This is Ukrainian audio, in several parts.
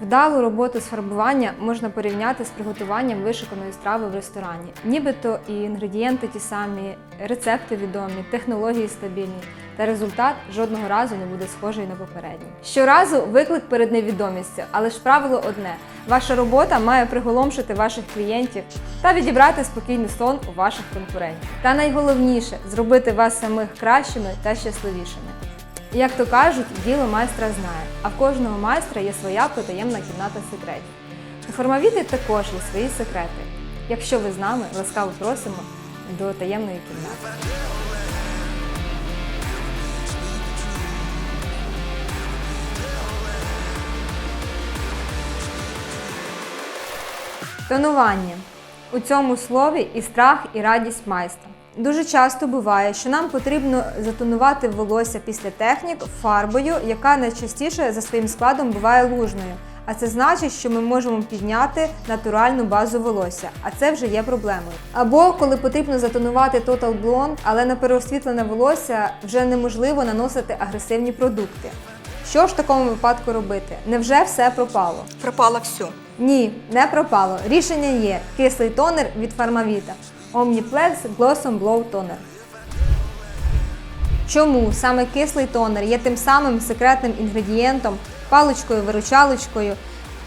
Вдалу роботу з фарбування можна порівняти з приготуванням вишуканої страви в ресторані. Нібито і інгредієнти ті самі, рецепти відомі, технології стабільні, та результат жодного разу не буде схожий на попередній. Щоразу виклик перед невідомістю, але ж правило одне: ваша робота має приголомшити ваших клієнтів та відібрати спокійний сон у ваших конкурентів. Та найголовніше зробити вас самих кращими та щасливішими. Як то кажуть, діло майстра знає, а в кожного майстра є своя потаємна кімната секретів. У формавіти також є свої секрети. Якщо ви з нами, ласкаво просимо до таємної кімнати. Тонування. У цьому слові і страх, і радість майстра. Дуже часто буває, що нам потрібно затонувати волосся після технік фарбою, яка найчастіше за своїм складом буває лужною. А це значить, що ми можемо підняти натуральну базу волосся, а це вже є проблемою. Або коли потрібно затонувати Total Blonde, але на переосвітлене волосся вже неможливо наносити агресивні продукти. Що ж в такому випадку робити? Невже все пропало? Пропало все. Ні, не пропало. Рішення є. Кислий тонер від Фармавіта. Omniplex Gloss Blow Toner. Чому саме кислий тонер є тим самим секретним інгредієнтом, паличкою-виручалочкою?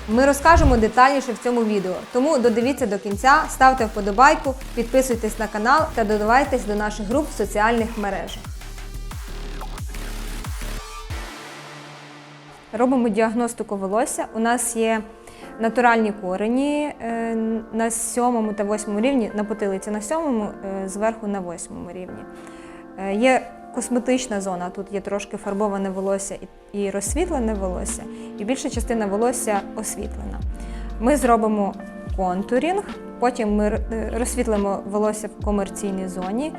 Ми розкажемо детальніше в цьому відео. Тому додивіться до кінця, ставте вподобайку, підписуйтесь на канал та додавайтесь до наших груп в соціальних мережах. Робимо діагностику волосся. У нас є натуральні корені е, на сьомому та восьмому рівні, на потилиці на сьомому, е, зверху на восьмому рівні. Е, Є косметична зона, тут є трошки фарбоване волосся і- розсвітлене волосся, і більша частина волосся освітлена. Ми зробимо контурінг, потім ми розсвітлимо волосся в комерційній зоні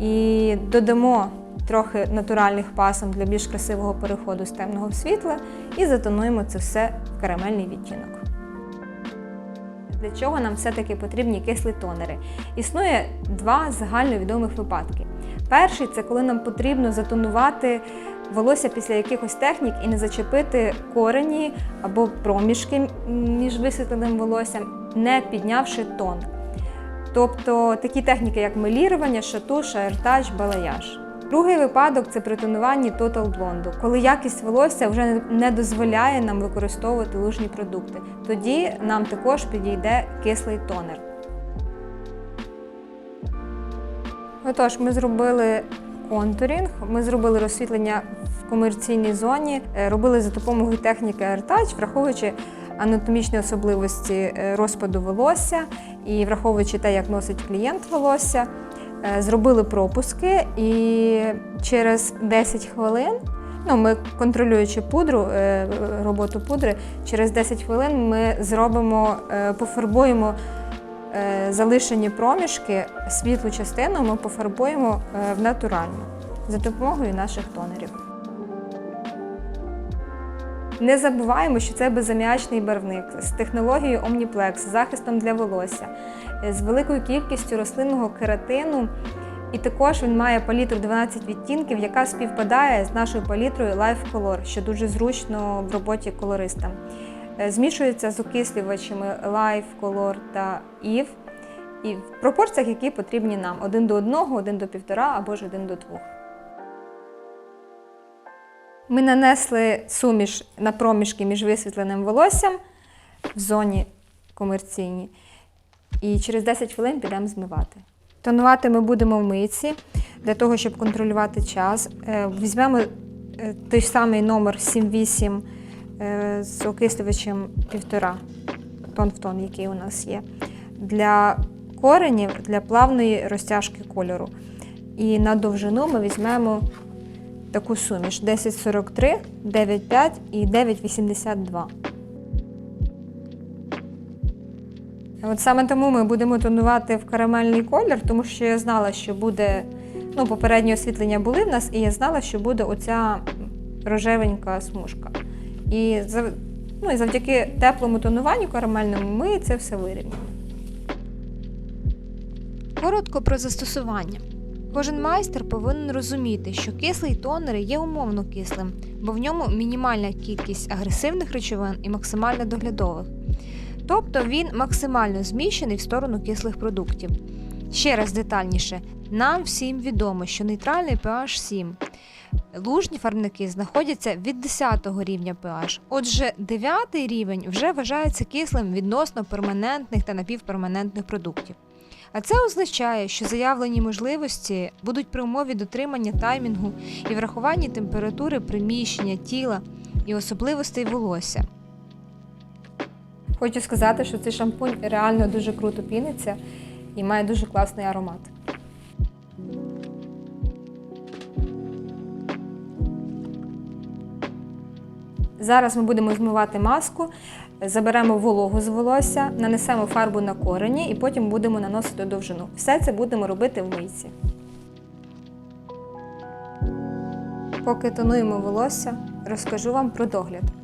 і додамо трохи натуральних пасом для більш красивого переходу з темного в світле і затонуємо це все в карамельний відтінок. Для чого нам все-таки потрібні кислі тонери? Існує два загальновідомих випадки. Перший це коли нам потрібно затонувати волосся після якихось технік і не зачепити корені або проміжки між висвітленим волоссям, не піднявши тон. Тобто такі техніки, як мелірування, шатуш, аертач, балаяж. Другий випадок це при тонуванні Total Blonde, коли якість волосся вже не- дозволяє нам використовувати лужні продукти. Тоді нам також підійде кислий тонер. Отож, ми зробили контурінг, ми зробили розсвітлення в комерційній зоні, е, робили за допомогою техніки AirTouch, враховуючи анатомічні особливості е, розпаду волосся і враховуючи те, як носить клієнт волосся. Е, Зробили пропуски і через 10 хвилин, ну ми контролюючи пудру, е, роботу пудри, через 10 хвилин ми зробимо, е, пофарбуємо залишені проміжки, світлу частину ми пофарбуємо в натуральну за допомогою наших тонерів. Не забуваємо, що це безаміачний барвник з технологією Omniplex, захистом для волосся, з великою кількістю рослинного кератину. І також він має палітру 12 відтінків, яка співпадає з нашою палітрою Life Color, що дуже зручно в роботі колориста. Е, Змішується з окислювачами Life, Color та Eve і в пропорціях, які потрібні нам: один до одного, один до півтора або ж один до двох. Ми нанесли суміш на проміжки між висвітленим волоссям в зоні комерційній. І через 10 хвилин підемо змивати. Тонувати ми будемо в мийці для того, щоб контролювати час. Е, Візьмемо е, той самий номер 7-8 е, з окислювачем 1,5 тон в тон, який у нас є. Для коренів, для плавної розтяжки кольору. І на довжину ми візьмемо таку суміш 1043, 95 і 982. От саме тому ми будемо тонувати в карамельний колір, тому що я знала, що буде. Ну, попередні освітлення були в нас, і я знала, що буде оця рожевенька смужка. І, ну, і завдяки теплому тонуванню карамельному ми це все вирівняємо. Коротко про застосування. Кожен майстер повинен розуміти, що кислий тонер є умовно кислим, бо в ньому мінімальна кількість агресивних речовин і максимально доглядових. Тобто він максимально зміщений в сторону кислих продуктів. Ще раз детальніше, нам всім відомо, що нейтральний pH 7. Лужні фарбники знаходяться від 10 рівня pH. Отже, 9 рівень вже вважається кислим відносно перманентних та напівперманентних продуктів. А це означає, що заявлені можливості будуть при умові дотримання таймінгу і врахуванні температури приміщення, тіла і особливостей волосся. Хочу сказати, що цей шампунь реально дуже круто піниться і має дуже класний аромат. Зараз ми будемо змивати маску, заберемо вологу з волосся, нанесемо фарбу на корені і потім будемо наносити довжину. Все це будемо робити в мийці. Поки тонуємо волосся, розкажу вам про догляд.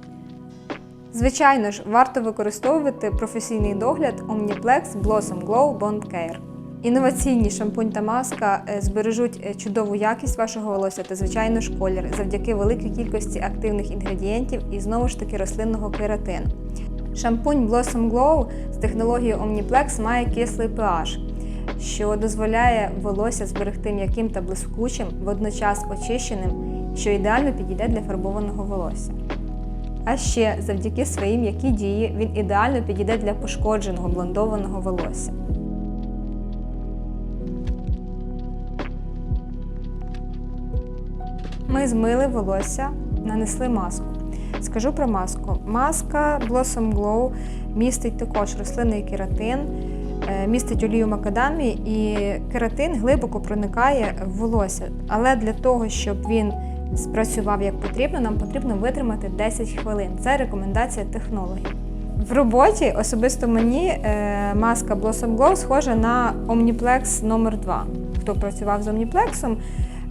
Звичайно ж, варто використовувати професійний догляд Omniplex Blossom Glow Bond Care. Інноваційні шампунь та маска е, збережуть е, чудову якість вашого волосся та, звичайно ж, колір завдяки великій кількості активних інгредієнтів і знову ж таки рослинного кератину. Шампунь Blossom Glow з технологією Omniplex має кислий pH, що дозволяє волосся зберегти м'яким та блискучим, водночас очищеним, що ідеально підійде для фарбованого волосся. А ще завдяки своїй м'якій дії він ідеально підійде для пошкодженого блондованого волосся. Ми змили волосся, нанесли маску. Скажу про маску. Маска Blossom Glow містить також рослинний кератин, е, містить олію макадамі і кератин глибоко проникає в волосся. Але для того, щоб він спрацював як потрібно, нам потрібно витримати 10 хвилин. Це рекомендація технологів. В роботі особисто мені е, маска Blossom Glow схожа на Omniplex номер 2 Хто працював з Omniplex,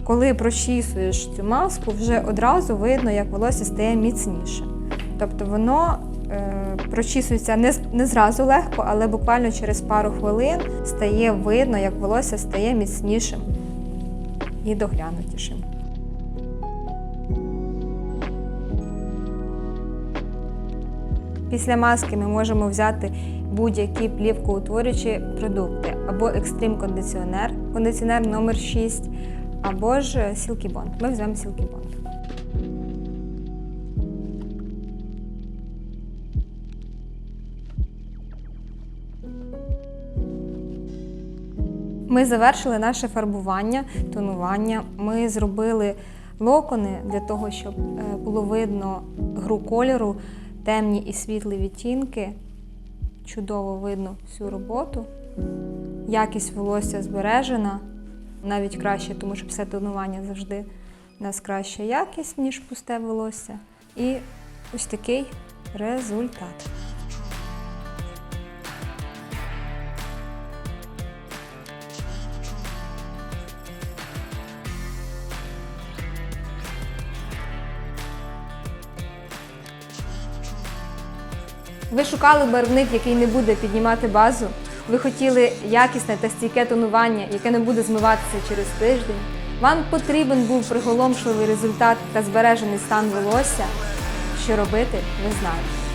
коли прочісуєш цю маску, вже одразу видно, як волосся стає міцніше. Тобто воно е, прочісується не, не зразу легко, але буквально через пару хвилин стає видно, як волосся стає міцнішим і доглянутішим. Після маски ми можемо взяти будь-які плівкоутворюючі продукти або екстрім кондиціонер, кондиціонер номер 6 або ж Silky Bond. Ми візьмемо Bond. Ми завершили наше фарбування, тонування. Ми зробили локони для того, щоб е, було видно гру кольору, темні і світлі відтінки. Чудово видно всю роботу. Якість волосся збережена, навіть краще, тому що все тонування завжди у нас краща якість, ніж пусте волосся. І ось такий результат. Ви шукали барвник, який не буде піднімати базу. Ви хотіли якісне та стійке тонування, яке не буде змиватися через тиждень. Вам потрібен був приголомшливий результат та збережений стан волосся. Що робити, ви знаєте.